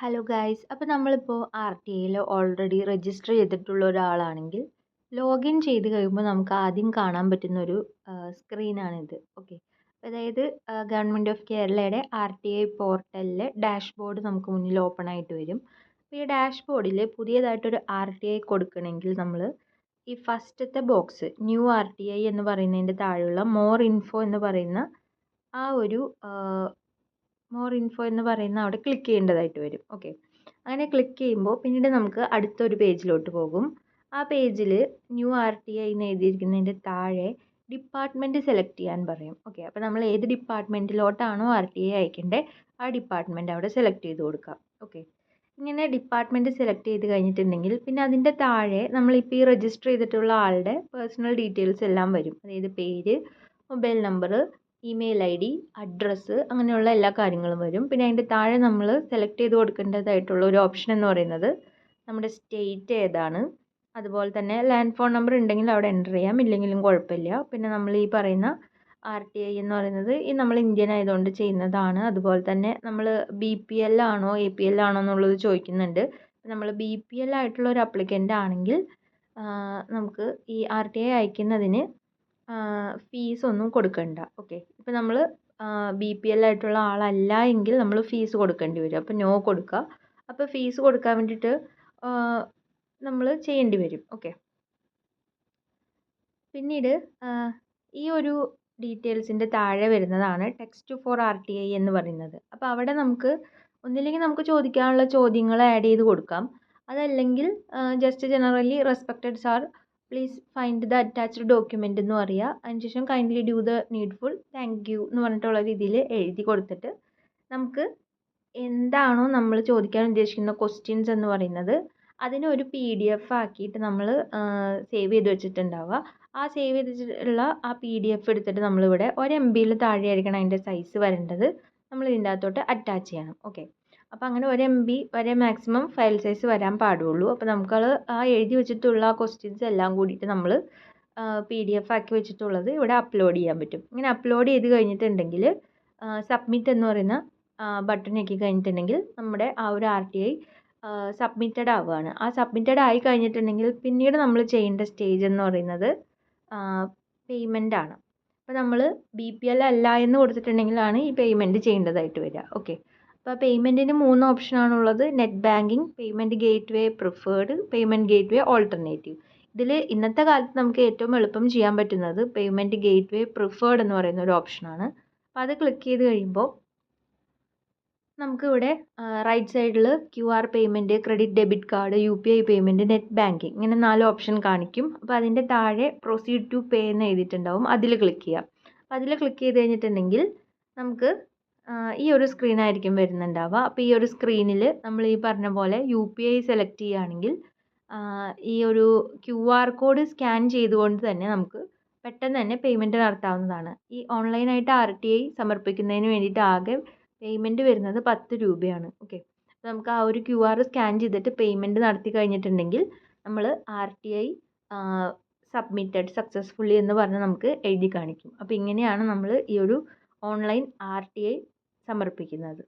Hello guys അപ്പോൾ നമ്മളിപ്പോൾ R T ഐയിൽ ഓൾറെഡി രജിസ്റ്റർ ചെയ്തിട്ടുള്ള ഒരാളാണെങ്കിൽ ലോഗിൻ ചെയ്ത് കഴിയുമ്പോൾ നമുക്ക് ആദ്യം കാണാൻ പറ്റുന്ന ഒരു സ്ക്രീനാണിത് ഓക്കെ അതായത് ഗവൺമെന്റ് ഓഫ് കേരളയുടെ ആർ ടി ഐ പോർട്ടലിലെ ഡാഷ്ബോർഡ് നമുക്ക് മുന്നിൽ ഓപ്പൺ ആയിട്ട് വരും. അപ്പോൾ ഈ ഡാഷ്ബോർഡിൽ പുതിയതായിട്ടൊരു ആർ ടി ഐ കൊടുക്കണമെങ്കിൽ നമ്മൾ ഈ ഫസ്റ്റത്തെ box new R T I എന്ന് പറയുന്നതിന്റെ താഴെയുള്ള മോർ ഇൻഫോ എന്ന് പറയുന്ന ആ ഒരു മോർ ഇൻഫോ എന്ന് പറയുന്ന അവിടെ ക്ലിക്ക് ചെയ്യേണ്ടതായിട്ട് വരും. ഓക്കെ അങ്ങനെ ക്ലിക്ക് ചെയ്യുമ്പോൾ പിന്നീട് നമുക്ക് അടുത്തൊരു പേജിലോട്ട് പോകും. ആ പേജിൽ ന്യൂ ആർ ടി ഐ എന്ന് എഴുതിയിരിക്കുന്നതിന്റെ താഴെ ഡിപ്പാർട്ട്മെന്റ് സെലക്ട് ചെയ്യാൻ പറയും. ഓക്കെ അപ്പോൾ നമ്മൾ ഏത് ഡിപ്പാർട്ട്മെന്റിലോട്ടാണോ ആർ ടി ഐ അയക്കേണ്ടത് ആ ഡിപ്പാർട്ട്മെന്റ് അവിടെ സെലക്ട് ചെയ്ത് കൊടുക്കാം. ഓക്കെ ഇങ്ങനെ ഡിപ്പാർട്ട്മെന്റ് സെലക്ട് ചെയ്ത് കഴിഞ്ഞിട്ടുണ്ടെങ്കിൽ പിന്നെ അതിന്റെ താഴെ നമ്മളിപ്പോൾ ഈ രജിസ്റ്റർ ചെയ്തിട്ടുള്ള ആളുടെ പേഴ്സണൽ ഡീറ്റെയിൽസ് എല്ലാം വരും. അതായത് പേര് mobile number email I D address അങ്ങനെയുള്ള എല്ലാ കാര്യങ്ങളും വരും. പിന്നെ അതിന്റെ താഴെ നമ്മൾ സെലക്ട് ചെയ്ത് കൊടുക്കേണ്ടതായിട്ടുള്ള ഒരു ഓപ്ഷൻ എന്ന് പറയുന്നത് നമ്മുടെ സ്റ്റേറ്റ് ഏതാണ്. അതുപോലെ തന്നെ ലാൻഡ് ഫോൺ നമ്പർ ഉണ്ടെങ്കിൽ അവിടെ എന്റർ ചെയ്യാം. ഇല്ലെങ്കിലും കുഴപ്പമില്ല. പിന്നെ നമ്മൾ ഈ പറയുന്ന ആർ ടി ഐ എന്ന് പറയുന്നത് ഈ നമ്മൾ ഇന്ത്യൻ ആയതുകൊണ്ട് ചെയ്യുന്നതാണ്. അതുപോലെ തന്നെ നമ്മൾ ബി പി എൽ ആണോ എ പി എൽ ആണോ എന്നുള്ളത് ചോദിക്കുന്നുണ്ട്. നമ്മൾ ബി പി എൽ ആയിട്ടുള്ള ഒരു അപ്ലിക്കന്റ് ആണെങ്കിൽ നമുക്ക് ഈ ആർ ടി ഐ അയക്കുന്നതിന് ഫീസ് ഒന്നും കൊടുക്കണ്ട. ഓക്കെ. ഇപ്പം നമ്മൾ ബി പി എൽ ആയിട്ടുള്ള ആളല്ല എങ്കിൽ നമ്മൾ ഫീസ് കൊടുക്കേണ്ടി വരും. അപ്പം നോ കൊടുക്കുക അപ്പം ഫീസ് കൊടുക്കാൻ വേണ്ടിയിട്ട് നമ്മൾ ചെയ്യേണ്ടി വരും. ഓക്കെ. പിന്നീട് ഈ ഒരു ഡീറ്റെയിൽസിന്റെ താഴെ വരുന്നതാണ് text for R T I എന്ന് പറയുന്നത്. അപ്പോൾ അവിടെ നമുക്ക് ഒന്നില്ലെങ്കിൽ നമുക്ക് ചോദിക്കാനുള്ള ചോദ്യങ്ങൾ ആഡ് ചെയ്ത് കൊടുക്കാം. അതല്ലെങ്കിൽ just generally respected sir please find the attached document എന്ന് പറയുക അതിനുശേഷം kindly do the needful thank you എന്ന് പറഞ്ഞിട്ടുള്ള രീതിയിൽ എഴുതി കൊടുത്തിട്ട് നമുക്ക് എന്താണോ നമ്മൾ ചോദിക്കാൻ ഉദ്ദേശിക്കുന്ന ക്വസ്റ്റ്യൻസ് എന്ന് പറയുന്നത് അതിനെ ഒരു പി ഡി എഫ് ആക്കിയിട്ട് നമ്മൾ സേവ് ചെയ്ത് വെച്ചിട്ടുണ്ടാവുക. ആ സേവ് ചെയ്തിട്ടുള്ള ആ പി ഡി എഫ് എടുത്തിട്ട് നമ്മളിവിടെ ഒരു എം ബിയിൽ താഴെയായിരിക്കണം അതിന്റെ സൈസ് വരേണ്ടത്. നമ്മൾ ഇതിന്റെ അകത്തോട്ട് അറ്റാച്ച് ചെയ്യണം. ഓക്കെ അപ്പോൾ അങ്ങനെ ഒരു എം ബി വരെ മാക്സിമം ഫയൽ സൈസ് വരാൻ പാടുള്ളൂ. അപ്പോൾ നമുക്കത് ആ എഴുതി വെച്ചിട്ടുള്ള ആ ക്വസ്റ്റ്യൻസ് എല്ലാം കൂടിയിട്ട് നമ്മൾ പി ഡി എഫ് ആക്കി വെച്ചിട്ടുള്ളത് ഇവിടെ അപ്ലോഡ് ചെയ്യാൻ പറ്റും. ഇങ്ങനെ അപ്ലോഡ് ചെയ്ത് കഴിഞ്ഞിട്ടുണ്ടെങ്കിൽ സബ്മിറ്റ് എന്ന് പറയുന്ന ബട്ടൺ ഞെക്കി കഴിഞ്ഞിട്ടുണ്ടെങ്കിൽ നമ്മുടെ ആ ഒരു ആർ ടി ഐ സബ്മിറ്റഡ് ആവുകയാണ്. ആ സബ്മിറ്റഡ് ആയി കഴിഞ്ഞിട്ടുണ്ടെങ്കിൽ പിന്നീട് നമ്മൾ ചെയ്യേണ്ട സ്റ്റേജ് എന്ന് പറയുന്നത് പേയ്മെന്റ് ആണ്. അപ്പോൾ നമ്മൾ ബി പി എൽ അല്ല എന്ന് കൊടുത്തിട്ടുണ്ടെങ്കിലാണ് ഈ പേയ്മെന്റ് ചെയ്യേണ്ടതായിട്ട് വരിക. ഓക്കെ അപ്പോൾ പേയ്മെന്റിന് മൂന്ന് ഓപ്ഷനാണുള്ളത് net banking payment gateway preferred payment gateway alternative. ഇതിൽ ഇന്നത്തെ കാലത്ത് നമുക്ക് ഏറ്റവും എളുപ്പം ചെയ്യാൻ പറ്റുന്നത് പേയ്മെന്റ് ഗേറ്റ് വേ പ്രിഫേർഡ് എന്ന് പറയുന്ന ഒരു ഓപ്ഷനാണ് അപ്പോൾ അത് ക്ലിക്ക് ചെയ്ത് കഴിയുമ്പോൾ നമുക്കിവിടെ റൈറ്റ് സൈഡിൽ Q R payment credit debit card U P I payment net banking ഇങ്ങനെ നാല് ഓപ്ഷൻ കാണിക്കും. അപ്പോൾ അതിന്റെ താഴെ പ്രൊസീഡ് ടു പേ എന്ന് എഴുതിയിട്ടുണ്ടാവും. അതിൽ ക്ലിക്ക് ചെയ്യുക അപ്പോൾ അതിൽ ക്ലിക്ക് ചെയ്ത് കഴിഞ്ഞിട്ടുണ്ടെങ്കിൽ നമുക്ക് ഈ ഒരു സ്ക്രീനായിരിക്കും വരുന്നുണ്ടാവുക. അപ്പോൾ ഈ ഒരു സ്ക്രീനിൽ നമ്മൾ ഈ പറഞ്ഞ പോലെ യു പി ഐ സെലക്ട് ചെയ്യുകയാണെങ്കിൽ ഈ ഒരു ക്യു ആർ കോഡ് സ്കാൻ ചെയ്തുകൊണ്ട് തന്നെ നമുക്ക് പെട്ടെന്ന് തന്നെ പേയ്മെന്റ് നടത്താവുന്നതാണ്. ഈ ഓൺലൈനായിട്ട് ആർ ടി ഐ സമർപ്പിക്കുന്നതിന് വേണ്ടിയിട്ട് ആകെ പേയ്മെന്റ് വരുന്നത് പത്ത് രൂപയാണ്. ഓക്കെ നമുക്ക് ആ ഒരു ക്യു ആർ സ്കാൻ ചെയ്തിട്ട് പേയ്മെന്റ് നടത്തി കഴിഞ്ഞിട്ടുണ്ടെങ്കിൽ നമ്മൾ R T I submitted successfully എന്ന് പറഞ്ഞ് നമുക്ക് എഴുതി കാണിക്കും. അപ്പോൾ ഇങ്ങനെയാണ് നമ്മൾ ഈ ഒരു ഓൺലൈൻ ആർ ടി ഐ സമർപ്പിക്കുന്നത്.